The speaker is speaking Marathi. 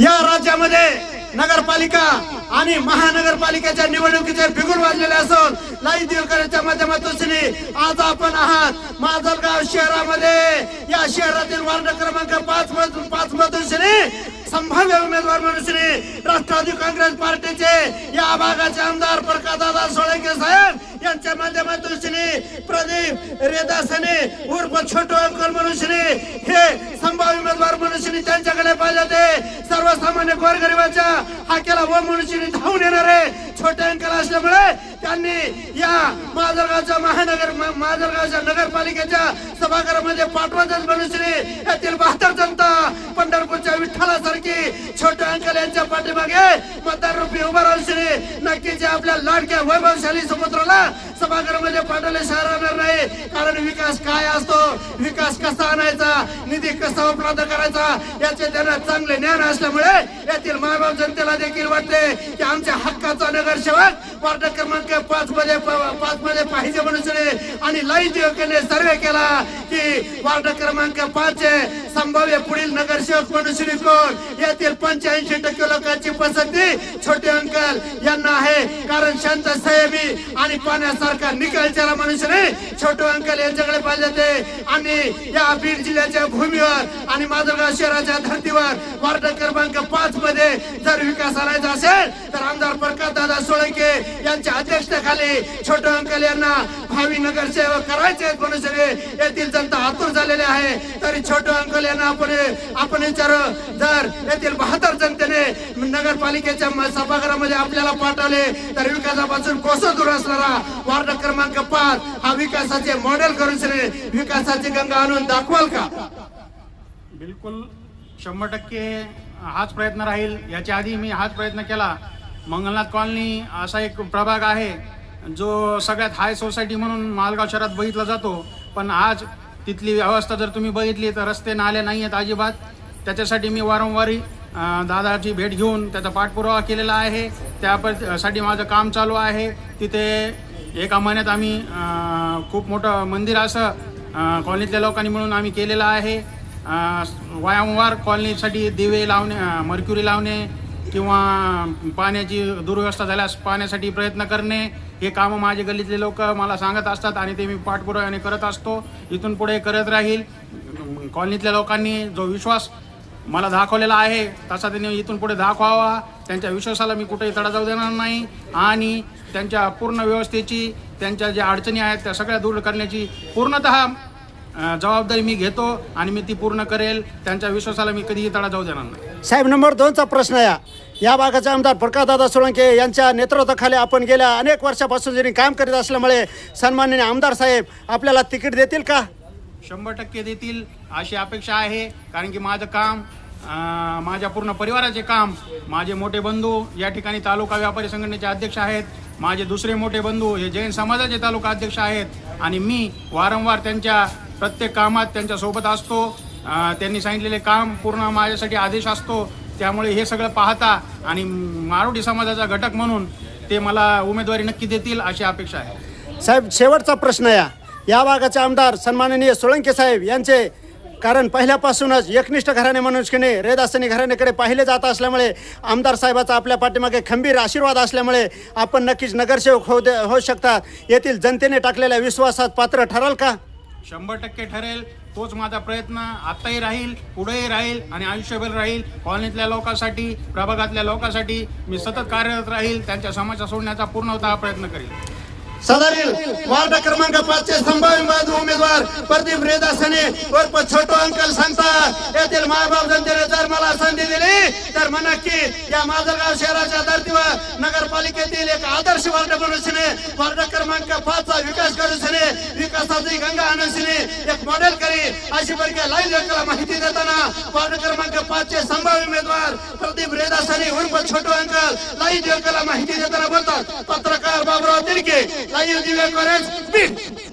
या राज्यामध्ये नगरपालिका आणि महानगरपालिकेच्या निवडणुकीचे बिगुल वाजलेले असून लाई देवकरांच्या माध्यमातून आज आपण आहात माजलगाव शहरामध्ये. या शहरातील वार्ड क्रमांक पाच मधून पाच मधून श्री संभाव्य उमेदवार म्हणून श्री राष्ट्रवादी काँग्रेस पार्टीचे या भागाचे आमदार प्रकाशदादा सोळंके साहेब. यांच्या माध्यमातून श्री प्रदीप रेदासने उर्फ छोटू अंकल म्हणून श्री हे संभाव्य उमेदवार म्हणून श्री त्यांच्याकडे पाहिजे होते. सर्वसामान्य गोरगरिबाच्या हाकेला व म्हणून श्री धावून येणारे छोटे अंकल असल्यामुळे त्यांनी या माजलगावच्या महानगर माजलगावच्या नगरपालिकेच्या सभागृहामध्ये पाठवायचं म्हणून श्री येथील बहात्तर जनता विठ्ठलासारखी छोटे अंकल यांच्या पाठीमागे मतदार रुपी उभा राहून नक्कीच आपल्या लाडक्या वैभवशाली सुपुत्राला सभागृहामध्ये पाठवले राहणार नाही. कारण विकास काय असतो? विकास कसा आणायचा? निधी कसा उपलब्ध करायचा? याचे त्यांना चांगले ज्ञान असल्यामुळे यातील मायबाप जनतेला देखील वाटते की आमच्या हक्काचा नगरसेवक वार्ड क्रमांक पाच मध्ये पाच मध्ये पाहिजे म्हणून आणि लाईन सर्वे केला. वार्ड क्रमांक पाच चे संभाव्य पुढील नगरसेवक म्हणून श्री कोण? येथील पंच्याऐंशी टक्के लोकांची पसंती छोटे अंकल यांना आहे. कारण शांत संयमी आणि पाण्यासारखा निकालच्याला मनुष्यने छोटू अंकल यांच्याकडे पाहिजे ते आणि या बीड जिल्ह्याच्या भूमीवर आणि माधवगाव शहराच्या धर्तीवर वार्ड क्रमांक पाच मध्ये जर विकास आणायचा असेल तर आमदार प्रकाश दादा सोळंके यांच्या अध्यक्षतेखाली छोटू अंकल यांना भावी नगरसेवक करायचे आहेत मनुष्यने येथील जनता आतुर झालेले आहे. तरी छोटू अंकल यांना आपण आपण विचार. जर येथील बहात्तर जनतेने नगरपालिकेच्या सभागृहामध्ये आपल्याला पाठवले तर विकासापासून कोसं दूर असणारा वार्ड क्रमांक पाच हा विकासाचे मॉडेल करून श्री विकासाची गंगा आणून दाखवाल का? बिलकुल शंभर टक्के हाच प्रयत्न राहील. याच्या आधी मी हाच प्रयत्न केला. मंगलनाथ कॉलनी असा एक प्रभाग आहे. जो सगळ्यात हाय सोसायटी म्हणून मालगाव शहरात बघितला जातो पण आज तिथली व्यवस्था जर तुम्ही बघितली तर रस्ते नाले नाही आहेत अजिबात. त्याच्यासाठी मी वारंवारी दादाची भेट घेऊन त्याचा पाठपुरावा केलेला आहे. त्यासाठी माझं काम चालू आहे. तिथे एका महिन्यात आम्ही खूप मोठं मंदिर असं कॉलनीतल्या लोकांनी म्हणून आम्ही केलेलं आहे. वारंवार कॉलनीसाठी दिवे लावणे मर्क्युरी लावणे किंवा पाण्याची दुर्व्यवस्था झाल्यास पाण्यासाठी प्रयत्न करणे हे कामं माझे गल्लीतले लोक मला सांगत असतात आणि ते मी पाठपुराव्याने करत असतो. इथून पुढे करत राहील. कॉलनीतल्या लोकांनी जो विश्वास मला दाखवलेला आहे तसा त्यांनी इथून पुढे दाखवावा. त्यांच्या विश्वासाला मी कुठेही तडा जाऊ देणार नाही. आणि त्यांच्या पूर्ण व्यवस्थेची त्यांच्या ज्या अडचणी आहेत त्या सगळ्या दूर करण्याची पूर्णतः जबाबदारी मी घेतो आणि मी ती पूर्ण करेल. त्यांच्या विश्वासाला मी कधीही तडा जाऊ देणार नाही. साहेब नंबर दोनचा प्रश्न या या भागाचे आमदार प्रकाशदादा सोळंके यांच्या नेतृत्वाखाली आपण गेल्या अनेक वर्षापासून जरी काम करीत असल्यामुळे सन्माननीय आमदार साहेब आपल्याला तिकीट देतील का? शंभर टक्के देतील अशी अपेक्षा आहे. कारण की माझं काम अं, माझ्या पूर्ण परिवाराचे काम माझे मोठे बंधू या ठिकाणी तालुका व्यापारी संघटनेचे अध्यक्ष आहेत. माझे दुसरे मोठे बंधू हे जैन समाजाचे तालुका अध्यक्ष आहेत. आणि मी वारंवार त्यांच्या प्रत्येक कामात त्यांच्यासोबत असतो. त्यांनी सांगितलेले काम पूर्ण माझ्यासाठी आदेश असतो त्यामुळे हे सगळं पाहता आणि मारोडी समाजाचा घटक म्हणून ते मला उमेदवारी नक्की देतील अशी अपेक्षा आहे. साहेब शेवटचा प्रश्न या. या भागाचे आमदार सन्माननीय सोळंके साहेब यांचे कारण पहिल्यापासूनच एकनिष्ठ घराणे मनुष्यने रेदासनी घराण्याकडे पाहिले जात असल्यामुळे आमदार साहेबाचा आपल्या पाठीमागे खंबीर आशीर्वाद असल्यामुळे आपण नक्कीच नगरसेवक होऊ दे होऊ शकतात येथील जनतेने टाकलेल्या विश्वासात पात्र ठराल का? शंभर टक्के ठरेल. तोच माझा प्रयत्न. आत्ताही राहील पुढेही राहील आणि आयुष्यभर राहील. कॉलनीतल्या लोकांसाठी प्रभागातल्या लोकांसाठी मी सतत कार्यरत राहील. त्यांच्या समस्या सोडण्याचा पूर्णतः प्रयत्न करेल. सदरील वार्ड क्रमांक पाचचे संभाव्य माझे उमेदवार प्रदीप रेदासने उर्फ छोटो अंकल सांगतात. येथील मायबाप जनतेने जर मला संधी म्हणा की या माजलगाव शहराच्या धर्तीवर नगरपालिकेतील एक आदर्श वार्ड बनवून वार्ड क्रमांक पाचचा विकास करून विकासाची गंगा आणून एक मॉडेल करी. अशी प्रकारे लाईव्ह लोकांना माहिती देताना वार्ड क्रमांक पाचचे संभाव्य उमेदवार प्रदीप रेदासानी उर्फ छोटो अंकल लाईव्ह लोकांना माहिती देताना बोलतात पत्रकार बाबुराव तिरके लाईव्ह दिव्य बीड.